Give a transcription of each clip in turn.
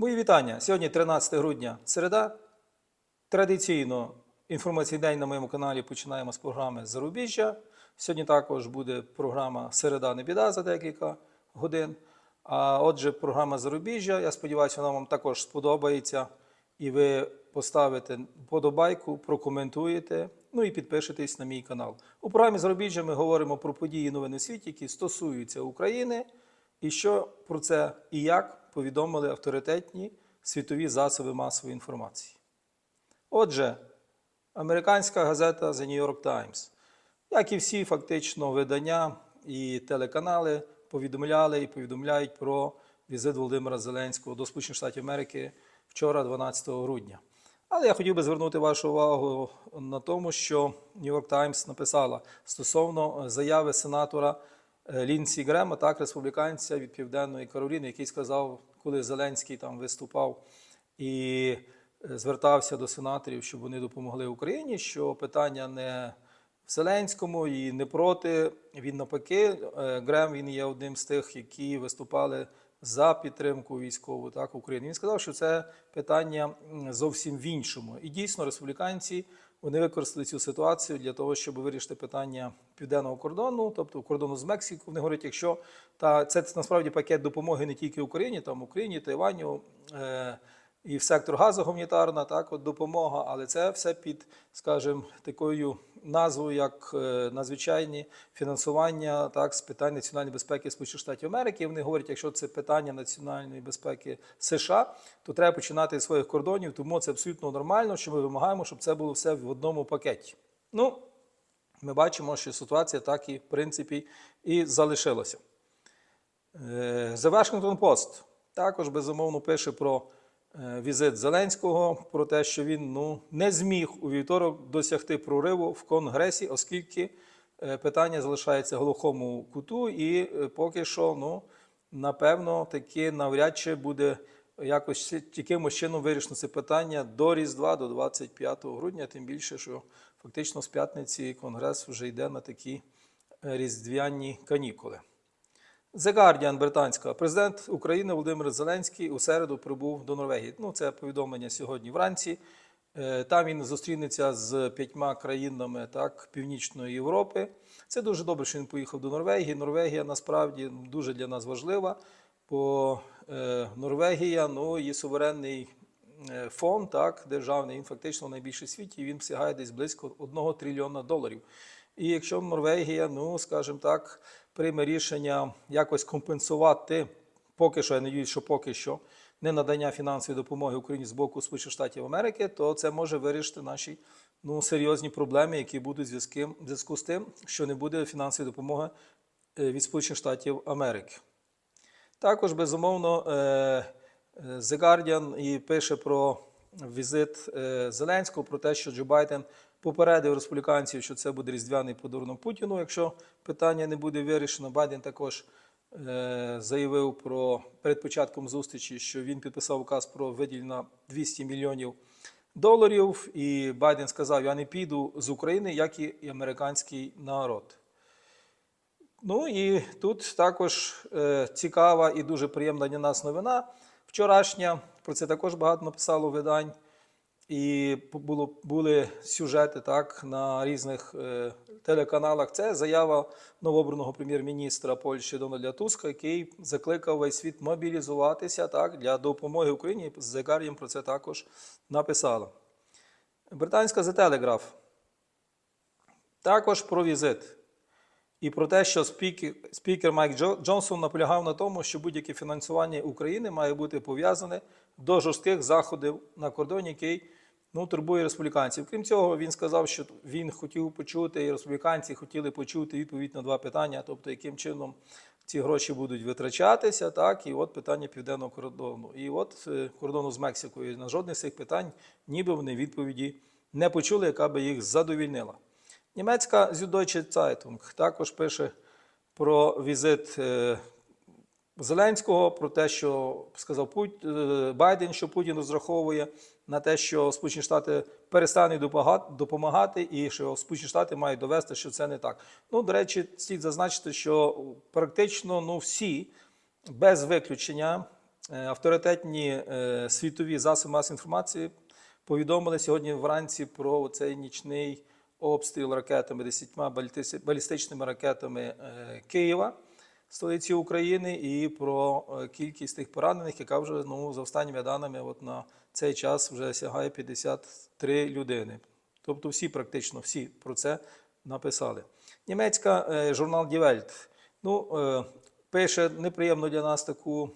Мої вітання. Сьогодні 13 грудня, середа. Традиційно інформаційний день на моєму каналі починаємо з програми Зарубіжжя. Сьогодні також буде програма Середа не біда за декілька годин. А отже, програма Зарубіжжя. Я сподіваюся, вона вам також сподобається. І ви поставите подобайку, прокоментуєте, ну і підпишетесь на мій канал. У програмі Зарубіжжя ми говоримо про події новини світі, які стосуються України, і що про це і як повідомили авторитетні світові засоби масової інформації. Отже, американська газета The New York Times, як і всі фактично видання і телеканали, повідомляли і повідомляють про візит Володимира Зеленського до Сполучених Штатів Америки вчора, 12 грудня. Але я хотів би звернути вашу увагу на тому, що New York Times написала стосовно заяви сенатора Лінсі Грема, так, республіканця від Південної Кароліни, який сказав, коли Зеленський там виступав і е, звертався до сенаторів, щоб вони допомогли Україні, що питання не в Зеленському і не проти. Він навпаки, е, Грем він є одним з тих, які виступали за підтримку військову так України. Він сказав, що це питання зовсім в іншому. І дійсно, республіканці вони використали цю ситуацію для того, щоб вирішити питання південного кордону, тобто кордону з Мексикою. Вони говорять, якщо та це насправді пакет допомоги не тільки Україні, там Україні, Тайваню. Е, і в сектор газу гуманітарна, так, от допомога, але це все під, скажімо, такою назвою, як е, надзвичайні фінансування так, з питань національної безпеки Сполучених Штатів Америки. Вони говорять, якщо це питання національної безпеки США, то треба починати з своїх кордонів, тому це абсолютно нормально, що ми вимагаємо, щоб це було все в одному пакеті. Ну, ми бачимо, що ситуація так і в принципі і залишилася. The Washington Post також безумовно пише про візит Зеленського, про те, що він ну, не зміг у вівторок досягти прориву в Конгресі, оскільки е, питання залишається глухому куту, і е, поки що, ну, напевно, таки навряд чи буде якось якимось чином вирішено це питання до Різдва, до 25 грудня, тим більше, що фактично з п'ятниці Конгрес вже йде на такі е, різдвяні канікули. The Guardian британська. Президент України Володимир Зеленський у середу прибув до Норвегії. Ну, це повідомлення сьогодні вранці. Е, Там він зустрінеться з п'ятьма країнами так, Північної Європи. Це дуже добре, що він поїхав до Норвегії. Норвегія насправді дуже для нас важлива, бо е, Норвегія ну, є суверенний е, фонд, так, державний, він фактично найбільший в світі, він сягає десь близько 1 трильйона доларів. І якщо Норвегія, ну скажімо так, прийме рішення якось компенсувати, поки що я надіюсь, що поки що не надання фінансової допомоги Україні з боку Сполучених Штатів Америки, то це може вирішити наші ну, серйозні проблеми, які будуть в зв'язку з тим, що не буде фінансової допомоги е, від Сполучених Штатів Америки. Також, безумовно, е, е, The Guardian і пише про візит Зеленського, про те, що Джо Байден попередив республіканців, що це буде різдвяний подарунок Путіну, якщо питання не буде вирішено. Байден також е, заявив про перед початком зустрічі, що він підписав указ про виділення 200 мільйонів доларів. І Байден сказав: Я не піду з України, як і американський народ. Ну і тут також е, цікава і дуже приємна для нас новина. Вчорашня, про це також багато написало видань. І було, були сюжети так, на різних е, телеканалах. Це заява новообраного прем'єр-міністра Польщі Дональда Туска, який закликав весь світ мобілізуватися так, для допомоги Україні. The Guardian про це також написала. Британська The Telegraph також про візит. І про те, що спікер, спікер Майк Джо- Джонсон наполягав на тому, що будь-яке фінансування України має бути пов'язане до жорстких заходів на кордоні, який ну, турбує республіканців. Крім цього, він сказав, що він хотів почути, і республіканці хотіли почути відповідь на два питання, тобто яким чином ці гроші будуть витрачатися, так, і от питання південного кордону. І от е, кордону з Мексикою. На жодне з цих питань ніби вони відповіді не почули, яка би їх задовільнила. Німецька Süddeutsche Zeitung також пише про візит е, Зеленського, про те, що сказав е, Байден, що Путін розраховує на те, що Сполучені Штати перестануть допомагати- і що Сполучені Штати мають довести, що це не так. Ну, до речі, слід зазначити, що практично ну, всі без виключення Е, Авторитетні е, світові засоби масової інформації повідомили сьогодні вранці про цей нічний обстріл ракетами, десятьма балістичними ракетами е, Києва, столиці України, і про кількість тих поранених, яка вже ну, за останніми даними от на цей час вже сягає 53 людини. Тобто всі, практично всі про це написали. Німецька е, журнал Die Welt ну, е, пише неприємно для нас таку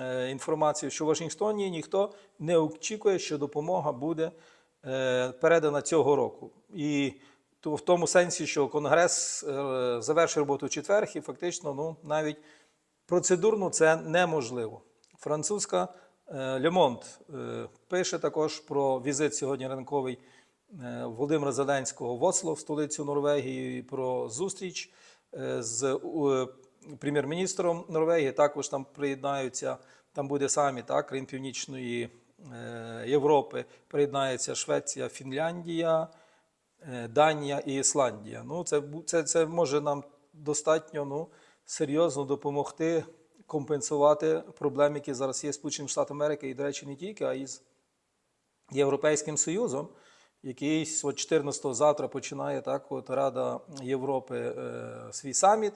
е, інформацію, що в Вашингтоні ніхто не очікує, що допомога буде передана цього року. І то в тому сенсі, що Конгрес завершив роботу в четвер, і фактично ну, навіть процедурно це неможливо. Французька е, Monde е, пише також про візит сьогодні ранковий е, Володимира Зеленського в Осло, в столицю Норвегії, про зустріч з прем'єр-міністром Норвегії. Також там приєднаються, там буде саміт так, країн Північної Європи. Приєднається Швеція, Фінляндія, Данія і Ісландія. Ну, це, це, це може нам достатньо ну, серйозно допомогти компенсувати проблеми, які зараз є Сполученим Штатам Америки, і, до речі, не тільки, а й з Європейським Союзом, який от 14 завтра починає так, от Рада Європи е, свій саміт.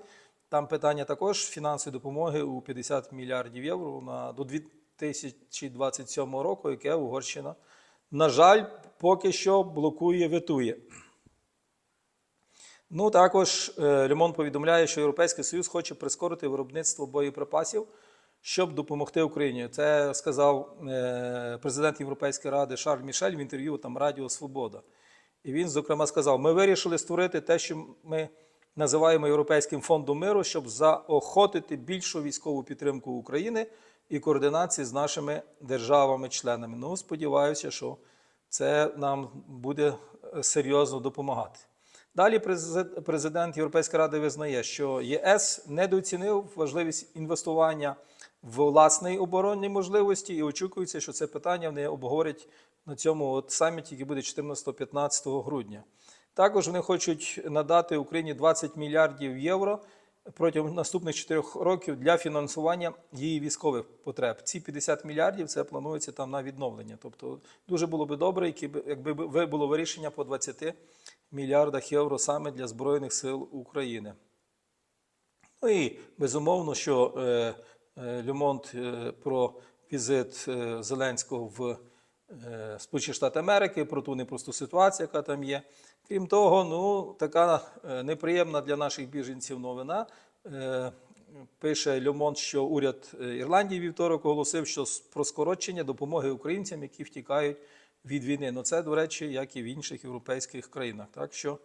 Там питання також фінансової допомоги у 50 мільярдів євро на, до 2027 року, яке Угорщина, на жаль, поки що блокує, ветує. Ну, також е, Лемон повідомляє, що Європейський Союз хоче прискорити виробництво боєприпасів, щоб допомогти Україні. Це сказав е, президент Європейської ради Шарль Мішель в інтерв'ю там Радіо Свобода. І він, зокрема, сказав: ми вирішили створити те, що ми називаємо Європейським фондом миру, щоб заохотити більшу військову підтримку України і координації з нашими державами-членами. Ну, сподіваюся, що це нам буде е, серйозно допомагати. Далі презид- президент Європейської ради визнає, що ЄС недооцінив важливість інвестування в власні оборонні можливості, і очікується, що це питання вони обговорять на цьому от саміті, який буде 14-15 грудня. Також вони хочуть надати Україні 20 мільярдів євро протягом наступних 4 років для фінансування її військових потреб. Ці 50 мільярдів це планується там на відновлення. Тобто дуже було би добре, якби було вирішення по 20 мільярдах євро саме для Збройних сил України. Ну і безумовно, що е, е, Люмонт е, про візит е, Зеленського в е, Сполучені Штати Америки, про ту непросту ситуацію, яка там є. Крім того, ну така е, неприємна для наших біженців новина. Е, Пише Льомонт, що уряд е, Ірландії вівторок оголосив, що про скорочення допомоги українцям, які втікають від війни. Ну це, до речі, як і в інших європейських країнах. Так що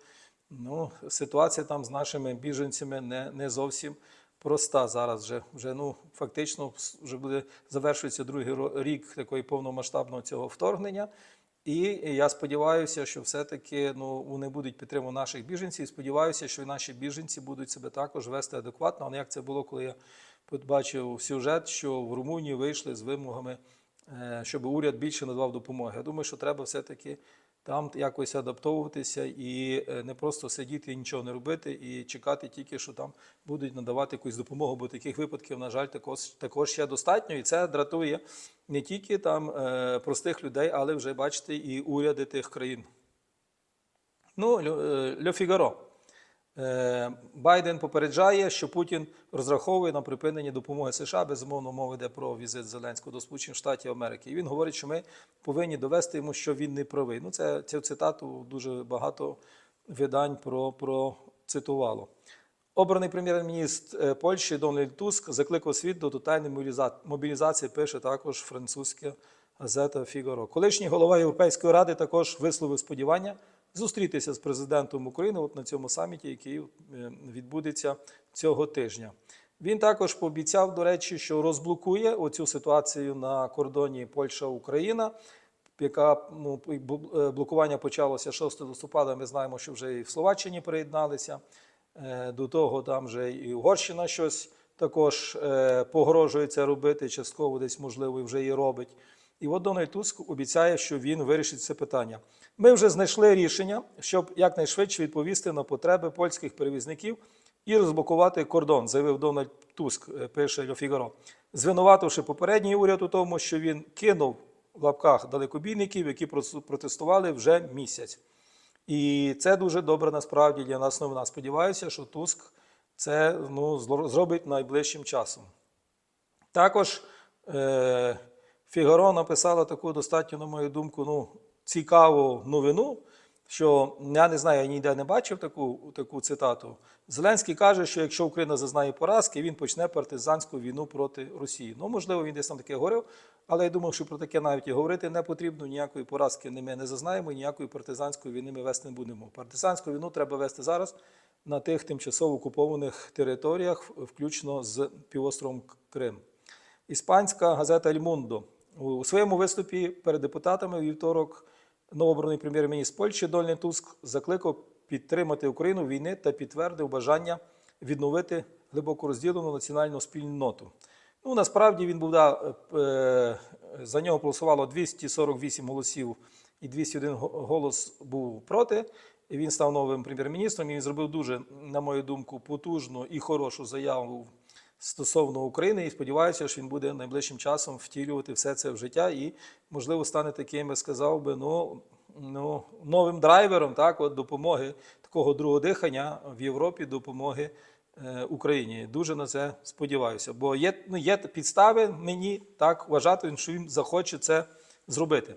ну, ситуація там з нашими біженцями не, не зовсім проста зараз. Вже, вже ну, фактично вже буде завершується другий рік такої повномасштабного цього вторгнення. І я сподіваюся, що все-таки ну, вони будуть підтримувати наших біженців. І сподіваюся, що і наші біженці будуть себе також вести адекватно. А не як це було, коли я побачив сюжет, що в Румунії вийшли з вимогами, е, щоб уряд більше надавав допомоги. Я думаю, що треба все-таки там якось адаптовуватися і е, не просто сидіти і нічого не робити, і чекати тільки, що там будуть надавати якусь допомогу, бо таких випадків, на жаль, також, також ще достатньо. І це дратує не тільки там е, простих людей, але вже бачите і уряди тих країн. Ну, Льо- е, Фігаро. Е, Байден попереджає, що Путін розраховує на припинення допомоги США. Безумовно, мова йде про візит Зеленського до Сполучених Штатів Америки. І він говорить, що ми повинні довести йому, що він не правий. Ну, це цю цитату дуже багато видань про, про цитувало. Обраний прем'єр-міністр е, Польщі Дональд Туск закликав світ до тотальної мобілізації, пише також французька газета Фігаро. Колишній голова Європейської ради також висловив сподівання зустрітися з президентом України от на цьому саміті, який е, відбудеться цього тижня. Він також пообіцяв, до речі, що розблокує оцю ситуацію на кордоні Польща-Україна, яка ну, е, блокування почалося 6 листопада. Ми знаємо, що вже і в Словаччині приєдналися. Е, До того там вже і Угорщина щось також е, погрожує це робити, частково десь, можливо, вже і робить. І от Дональд Туск обіцяє, що він вирішить це питання. Ми вже знайшли рішення, щоб якнайшвидше відповісти на потреби польських перевізників і розблокувати кордон, заявив Дональд Туск, е, пише Льо Фігаро, звинувативши попередній уряд у тому, що він кинув в лапках далекобійників, які протестували вже місяць. І це дуже добре насправді для нас новина. Сподіваюся, що Туск це ну, зробить найближчим часом. Також е, Фігаро написала таку достатньо, на мою думку, ну, цікаву новину, що я не знаю, я ніде не бачив таку, таку цитату. Зеленський каже, що якщо Україна зазнає поразки, він почне партизанську війну проти Росії. Ну, можливо, він десь там таке говорив, але я думаю, що про таке навіть і говорити не потрібно. Ніякої поразки ми не зазнаємо, ніякої партизанської війни ми вести не будемо. Партизанську війну треба вести зараз на тих тимчасово окупованих територіях, включно з півостровом Крим. Іспанська газета «Ель Мундо» у своєму виступі перед депутатами вівторок новообраний прем'єр-міністр Польщі Дональд Туск закликав підтримати Україну війни та підтвердив бажання відновити глибоко розділену національну спільноту. Ну, насправді він був да, е, за нього голосувало 248 голосів і 201 го- голос був проти. І він став новим прем'єр-міністром. І він зробив дуже, на мою думку, потужну і хорошу заяву стосовно України. І сподіваюся, що він буде найближчим часом втілювати все це в життя і, можливо, стане таким, я сказав би, ну, ну, новим драйвером так, от, допомоги такого другого дихання в Європі, допомоги е, Україні. Дуже на це сподіваюся. Бо є, ну, є підстави мені так вважати, що він захоче це зробити.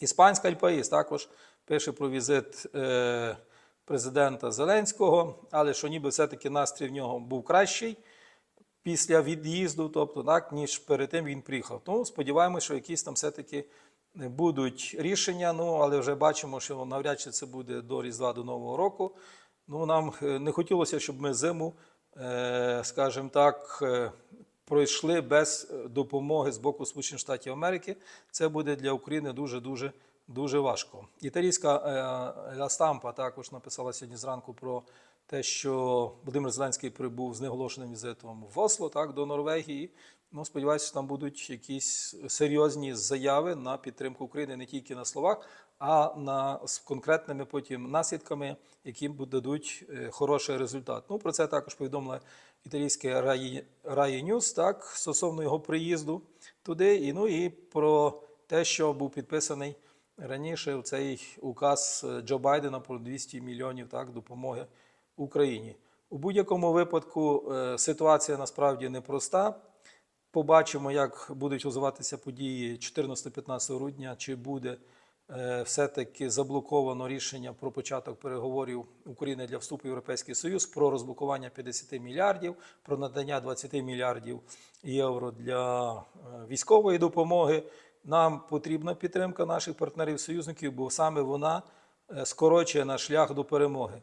Іспанська Альпаїс також пише про візит е, президента Зеленського, але що ніби все-таки настрій в нього був кращий після від'їзду, тобто так, ніж перед тим він приїхав. Тому сподіваємося, що якісь там все-таки будуть рішення. Ну, але вже бачимо, що навряд чи це буде до Різдва до Нового року. Ну, нам е, не хотілося, щоб ми зиму, е, скажімо так, е, пройшли без е, допомоги з боку Сполучених Штатів Америки. Це буде для України дуже дуже дуже важко. Італійська е, Ла Стампа також написала сьогодні зранку про те, що Володимир Зеленський прибув з неголошеним візитом в Осло, так, до Норвегії. Ну, сподіваюся, там будуть якісь серйозні заяви на підтримку України не тільки на словах, а на з конкретними потім наслідками, які дадуть е, хороший результат. Ну, про це також повідомила італійське Раї, Ньюс, так, стосовно його приїзду туди, і ну і про те, що був підписаний раніше цей указ е, Джо Байдена про 200 мільйонів так, допомоги Україні. У будь-якому випадку е, ситуація насправді непроста. Побачимо, як будуть розвиватися події 14-15 грудня, чи буде е, все-таки заблоковано рішення про початок переговорів України для вступу в Європейський Союз, про розблокування 50 мільярдів, про надання 20 мільярдів євро для е, військової допомоги. Нам потрібна підтримка наших партнерів-союзників, бо саме вона скорочує наш шлях до перемоги.